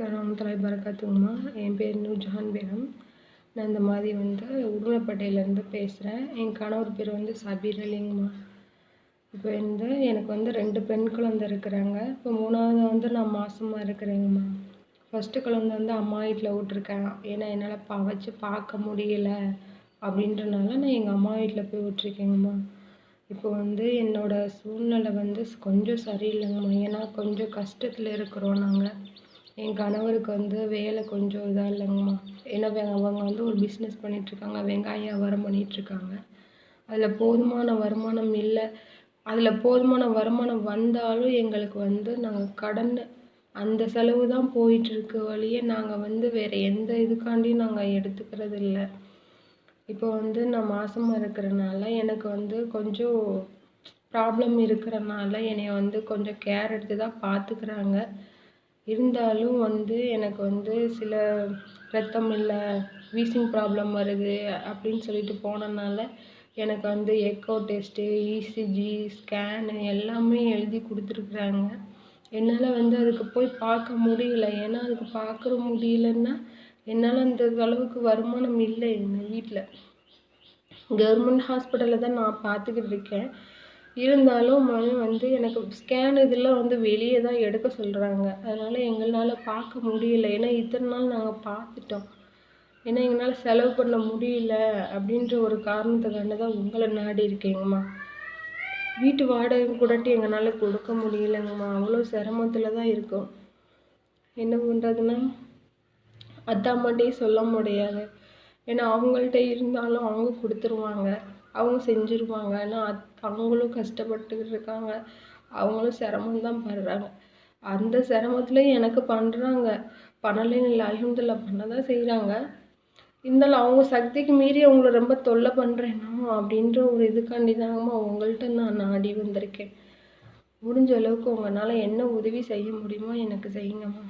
வரமத்துல்லாஹி பரக்காத்துங்கம்மா என் பேர் நூர்ஜஹான் பேகம். நான் இந்த மாதிரி வந்து உடுமலைப்பேட்டையிலேருந்து பேசுகிறேன். என் கணவர் பேர் வந்து சபீர் அலிங்கம்மா இப்போ வந்து எனக்கு வந்து ரெண்டு பெண் குழந்த இருக்கிறாங்க. இப்போ மூணாவது வந்து நான் மாசமாக இருக்கிறேங்கம்மா. ஃபஸ்ட்டு குழந்த வந்து அம்மா வீட்டில் விட்ருக்கேன் ஏன்னா என்னால் பா வச்சு பார்க்க முடியல அப்படின்றனால நான் எங்கள் அம்மா வீட்டில் போய் விட்ருக்கேங்கம்மா இப்போ வந்து என்னோடய சூழ்நிலை வந்து கொஞ்சம் சரியில்லைங்கம்மா. ஏன்னா கொஞ்சம் கஷ்டத்தில் இருக்கிறோம் நாங்கள். என் கணவருக்கு வந்து வேலை கொஞ்சம் இதாக இல்லைங்கம்மா. ஏன்னா அவங்க வந்து ஒரு பிஸ்னஸ் பண்ணிகிட்ருக்காங்க வெங்காய வியாபாரம் பண்ணிகிட்ருக்காங்க அதில் போதுமான வருமானம் இல்லை. அதில் போதுமான வருமானம் வந்தாலும் எங்களுக்கு வந்து நாங்கள் கடன் அந்த செலவு தான் போயிட்டுருக்கு வழிய நாங்கள் வந்து வேறு எந்த இதுக்காண்டியும் நாங்கள் எடுத்துக்கிறது இல்லை. இப்போ வந்து நான் மாசமாக இருக்கிறனால எனக்கு வந்து கொஞ்சம் ப்ராப்ளம் இருக்கிறனால என்னைய வந்து கொஞ்சம் கேர் எடுத்து தான் பார்த்துக்கிறாங்க இருந்தாலும் வந்து எனக்கு வந்து சில ரத்தம் இல்லை வீசிங் ப்ராப்ளம் வருது அப்படின்னு சொல்லிட்டு போனனால எனக்கு வந்து எக்கோ டெஸ்ட்டு இசிஜி ஸ்கேனு எல்லாமே எழுதி கொடுத்துருக்குறாங்க. என்னால் வந்து அதுக்கு போய் பார்க்க முடியல. ஏன்னா அதுக்கு பார்க்குற முடியலன்னா என்னால் அந்த அளவுக்கு வருமானம் இல்லை எங்கள் வீட்டில் கவர்மெண்ட் ஹாஸ்பிட்டலில் தான் நான் பார்த்துக்கிட்டு இருக்கேன். இருந்தாலும் வந்து எனக்கு ஸ்கேன் இதெல்லாம் வந்து வெளியே தான் எடுக்க சொல்கிறாங்க அதனால் எங்களால் பார்க்க முடியல. ஏன்னா இத்தனை நாள் நாங்கள் பார்த்துட்டோம். ஏன்னா எங்களால் செலவு பண்ண முடியல அப்படின்ற ஒரு காரணத்துக்காண்டி தான் உங்களை நாடி இருக்கேங்கம்மா. வீட்டு வாடகை கூடட்டு எங்களால் கொடுக்க முடியலங்கம்மா. அவ்வளோ சிரமத்தில் தான் இருக்கோம். என்ன பண்ணுறதுன்னா அத்தாம்மாட்டையும் சொல்ல முடியாது. ஏன்னா அவங்கள்ட்ட இருந்தாலும் அவங்க கொடுத்துருவாங்க. அவங்க செஞ்சுருவாங்க. ஆனால் அவங்களும் கஷ்டப்பட்டுக்கிட்டு இருக்காங்க. அவங்களும் சிரமம் தான் படுறாங்க. அந்த சிரமத்துலையும் எனக்கு பண்ணுறாங்க பண்ணலைன்னு இல்லை அல்ஹம்துலில்லா பண்ண தான் செய்கிறாங்க இருந்தாலும் அவங்க சக்திக்கு மீறி அவங்கள ரொம்ப தொல்லை பண்ணுறேனோ அப்படின்ற ஒரு இதுக்காண்டி தாங்கம்மா உங்கள்கிட்ட நான் நாடி வந்திருக்கேன். முடிஞ்ச அளவுக்கு உங்களால் என்ன உதவி செய்ய முடியுமோ எனக்கு செய்யுங்கம்மா.